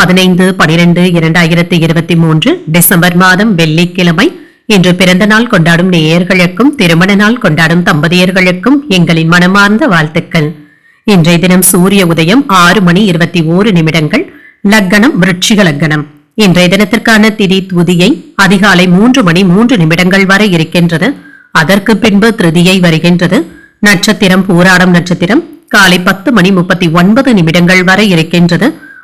பதினைந்து பனிரெண்டு இரண்டாயிரத்தி இருபத்தி மூன்று டிசம்பர் மாதம் வெள்ளிக்கிழமை. இன்று பிறந்த நாள் கொண்டாடும் நேயர்களுக்கும் திருமண நாள் கொண்டாடும் தம்பதியர்களுக்கும் எங்களின் மனமார்ந்த வாழ்த்துக்கள். இன்றைய தினம் சூரிய உதயம் ஆறு மணி இருபத்தி ஓரு நிமிடங்கள். லக்கணம் விருட்சிக லக்கணம். இன்றைய தினத்திற்கான திதி துதியை அதிகாலை மூன்று மணி மூன்று நிமிடங்கள் வரை இருக்கின்றது. அதற்கு பின்பு திருதியை வருகின்றது. நட்சத்திரம் பூராடம் நட்சத்திரம் காலை பத்து மணி முப்பத்தி ஒன்பது நிமிடங்கள் வரை இருக்கின்றது.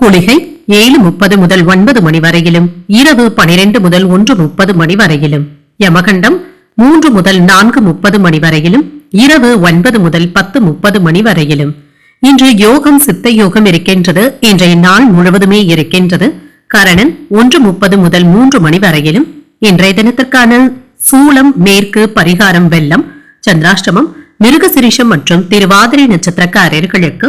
குளிகை ஏழு முப்பது முதல் ஒன்பது மணி வரையிலும் இரவு பனிரெண்டு முதல் ஒன்று முப்பது மணி வரையிலும் யமகண்டம் மூன்று முதல் நான்கு முப்பது மணி வரையிலும் இரவு ஒன்பது முதல் பத்து முப்பது மணி வரையிலும். இன்று யோகம் சித்த யோகம் இருக்கின்றது. இன்றைய நாள் முழுவதுமே இருக்கின்றது. கரணன் ஒன்று முப்பது முதல் மூன்று மணி வரையிலும் இன்றைய தினத்திற்கான சூளம் மேற்கு பரிகாரம் வெள்ளம் சந்திராஷ்டமம் மிருகசிரிஷம் மற்றும் திருவாதிரை நட்சத்திரக்காரர்களுக்கு